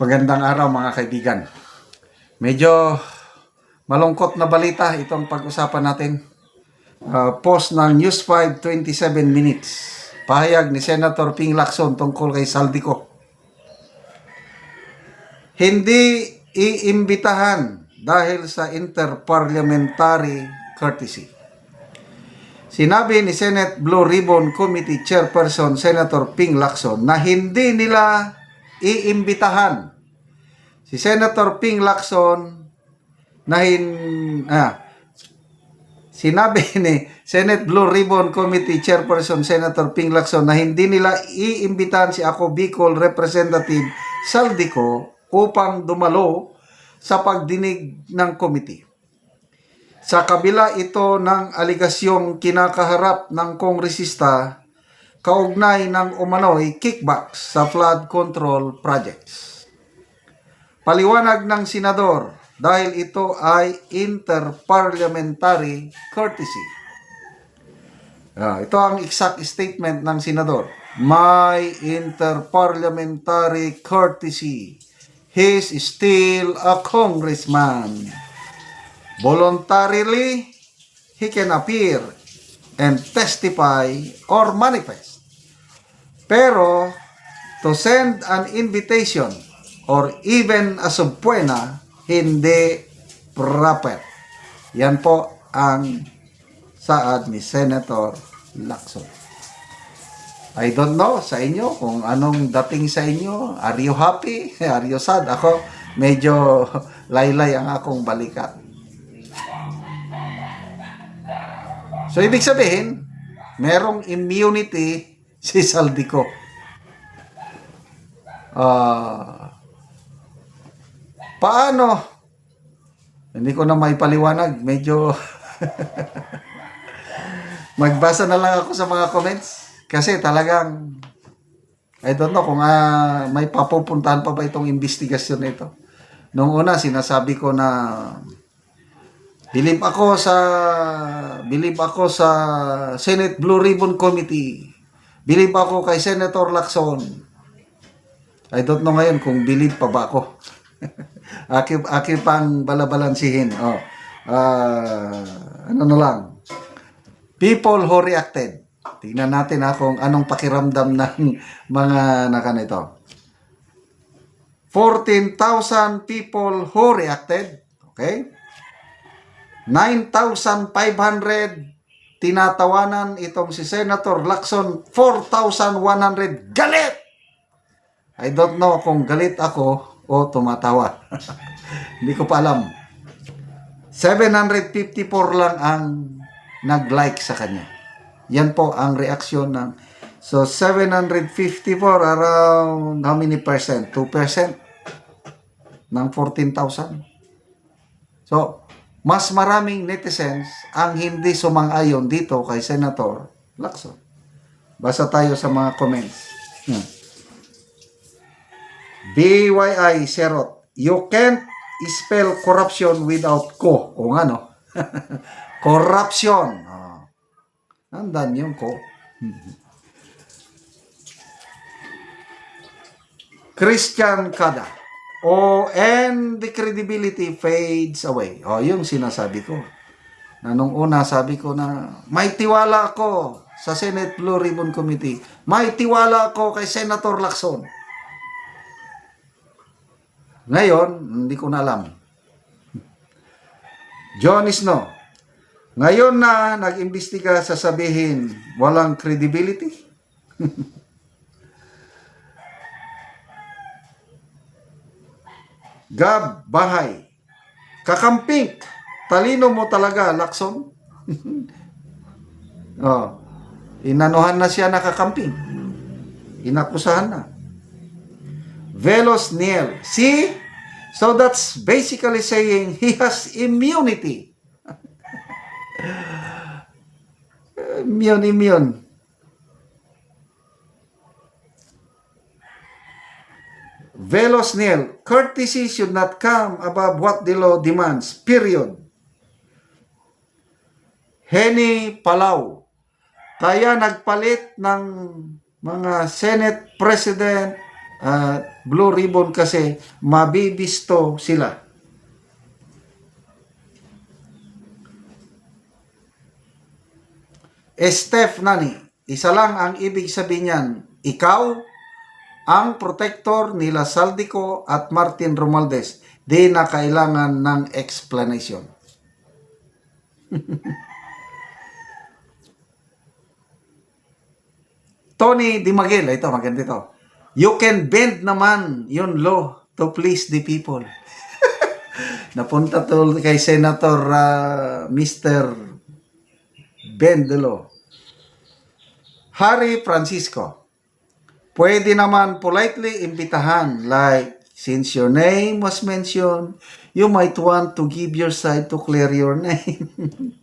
Magandang araw mga kaibigan. Medyo malungkot na balita itong pag-usapan natin. Uh, post ng News 5 27 minutes. Pahayag ni Senator Ping Lacson tungkol kay Saldico. Hindi iimbitahan dahil sa interparliamentary courtesy. Sinabi ni Senate Blue Ribbon Committee Chairperson Senator Ping Lacson na hindi nila iimbitahan si Senator Ping Lacson na hin, ah, sinabi ni Senate Blue Ribbon Committee Chairperson Senator Ping Lacson na hindi nila iimbitahan si ako Bicol Representative Saldico upang dumalo sa pagdinig ng committee. Sa kabila ito ng aligasyong kinakaharap ng kongresista kaugnay ng umano'y kickbacks sa flood control projects. Paliwanag ng senador dahil ito ay interparliamentary courtesy. Ah, ito ang exact statement ng senador. My interparliamentary courtesy. He is still a congressman. Voluntarily, he can appear and testify or manifest. Pero, to send an invitation or even a subpoena, hindi proper. Yan po ang saad ni Senator Lacson. I don't know sa inyo kung anong dating sa inyo. Are you happy? Are you sad? Ako, medyo laylay ang akong balikat. So, ibig sabihin, merong immunity si Saldico. Ah, paano? Hindi ko na maipaliwanag. Medyo magbasa na lang ako sa mga comments. Kasi talagang I don't know kung ah, may papupuntahan pa ba itong investigasyon na ito. Noong una, sinasabi ko na Believe ako sa believe ako sa Senate Blue Ribbon Committee. Believe ako kay Senator Lacson. I don't know ngayon kung believe pa ba ako. aki aki pang balabalansihin. Oh. Ah, ano na lang. People who reacted. Tingnan natin ha kung anong pakiramdam ng mga nakanito. 14,000 people who reacted. Okay? 9,500 tinatawanan itong si Senator Lacson 4,100 galit! I don't know kung galit ako o tumatawa. Hindi ko pa alam. 754 lang ang nag-like sa kanya. Yan po ang reaksyon ng so 754 around how many percent? 2% ng 14,000 so mas maraming netizens ang hindi sumang-ayon dito kay Senator Lacson. Basa tayo sa mga comments. Hmm. BYI Serot, you can't spell corruption without ko. O nga no? corruption. Oh. Nandan yung ko. Christian Kada. Oh, and the credibility fades away. Oh, yung sinasabi ko. Na nung una sabi ko na may tiwala ako sa Senate Blue Ribbon Committee. May tiwala ako kay Senator Lacson. Ngayon, hindi ko na alam. John Snow. Ngayon na nag-imbestiga sasabihin walang credibility. Gab Bahay. Kakamping. Talino mo talaga, Lakson. oh. Inanuhan na siya nakakamping. Inakusahan na. Velos Niel. See? So that's basically saying he has immunity. immune, immune. Velos nil, courtesy should not come above what the law demands, period. Henny Palau, kaya nagpalit ng mga Senate President, uh, Blue Ribbon kasi mabibisto sila. Steph Nani, isa lang ang ibig sabihin niyan, ikaw ang protector nila Saldico at Martin Romualdez. Di na kailangan ng explanation. Tony Di Magil, ito maganda ito. You can bend naman yung law to please the people. Napunta to kay Senator uh, Mr. Bend the law. Harry Francisco, pwede naman politely imbitahan like since your name was mentioned, you might want to give your side to clear your name.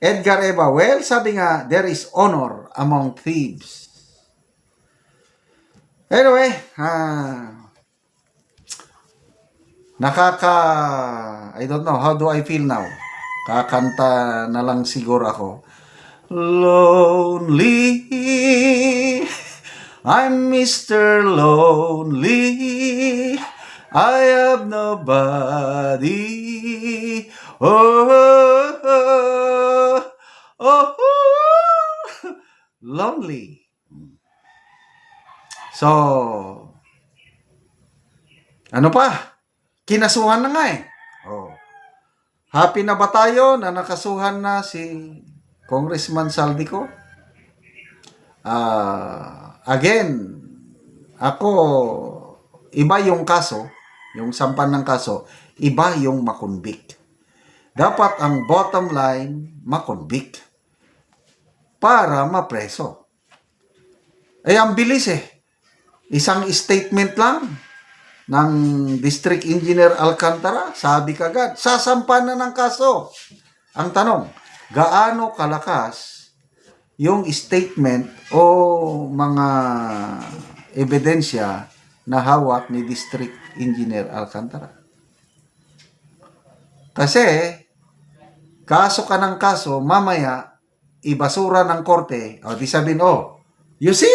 Edgar Eva, well, sabi nga, there is honor among thieves. Anyway, ah, nakaka, I don't know, how do I feel now? Kakanta na lang siguro ako. Lonely, I'm Mr. Lonely, I have nobody. Oh, oh, oh, oh, lonely. So, ano pa? Kinasuhan na nga eh. Oh. Happy na ba tayo na nakasuhan na si Congressman Saldico? Ah, again, ako, iba yung kaso, yung sampan ng kaso, iba yung makonvict. Dapat ang bottom line, makonvict. Para mapreso. Eh, ang bilis eh. Isang statement lang ng District Engineer Alcantara, sabi kagad, sasampa na ng kaso. Ang tanong, gaano kalakas yung statement o mga ebidensya na hawak ni District Engineer Alcantara? Kasi, kaso ka ng kaso, mamaya, ibasura ng korte, o di sabihin, oh, you see,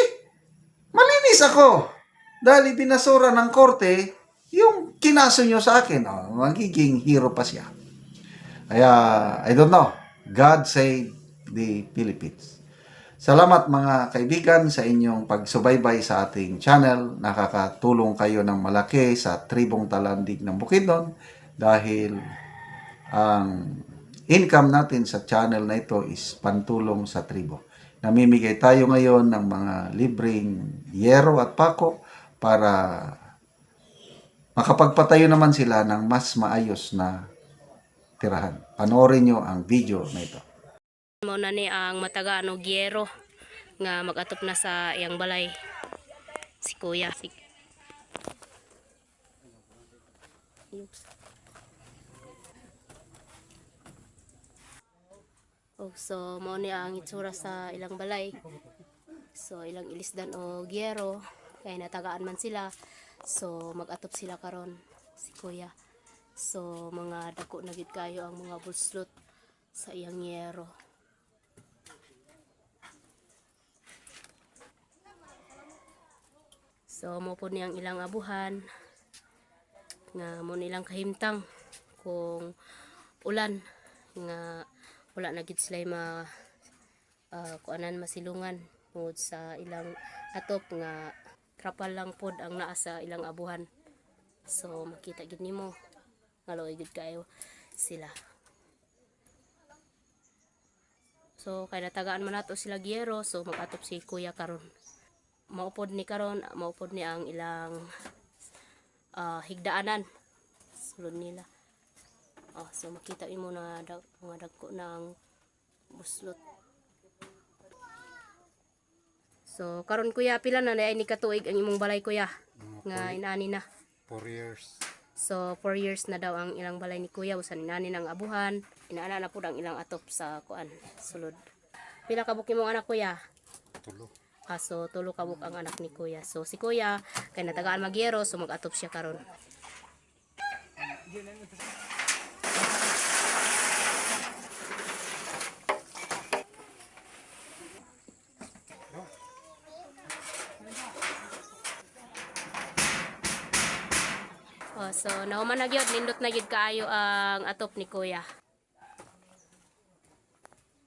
malinis ako. Dahil ibinasura ng korte, yung kinaso nyo sa akin, oh, magiging hero pa siya. Kaya, I don't know. God save the Philippines. Salamat mga kaibigan sa inyong pagsubaybay sa ating channel. Nakakatulong kayo ng malaki sa tribong talandig ng Bukidnon dahil ang income natin sa channel na ito is pantulong sa tribo. Namimigay tayo ngayon ng mga libreng yero at pako para makapagpatayo naman sila ng mas maayos na tirahan. Panoorin nyo ang video na ito. Mo na ni ang mataga no gyero nga magatop na sa iyang balay si kuya si Oh, so mo ni ang itsura sa ilang balay. So ilang ilisdan o gyero kay natagaan man sila. So magatop sila karon si kuya. So mga dako na gid kayo ang mga buslot sa iyang gyero. So mo po niyang ilang abuhan nga mo nilang kahimtang kung ulan nga wala na gid sila ma uh, kuanan masilungan tungod sa ilang atop nga trapal lang pod ang naa sa ilang abuhan. So makita gid nimo nga loy gid kayo sila. So kay natagaan man nato sila giyero so magatop si kuya karon maupod ni karon maupod ni ang ilang ah, higdaanan. Sulod nila. Oh, so makita imo na dag, mga dagko ng buslot. So karon kuya pila na ay ni katuig ang imong balay kuya? Nga inani na. 4 years. so 4 years na daw ang ilang balay ni kuya. Usan inani ng abuhan. Inaana na pud ang ilang atop sa kuan sulod. Pila ka buki mong anak kuya? Tulo. Kaso tulo ka ang anak ni kuya so si kuya kay natagaan magyero so mag-atop siya karon Oh, so nahuman na gyud nindot na gyud kaayo ang atop ni Kuya.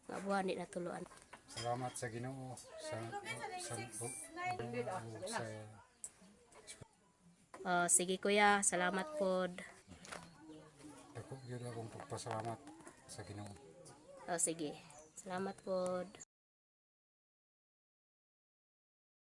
Nga buwan di natuluan. Salamat sa Ginoo sa sa bu- sa Oh, sige Kuya, salamat pod. dako gyud akong pagpasalamat sa Ginoo. Oh, sige. Salamat pod.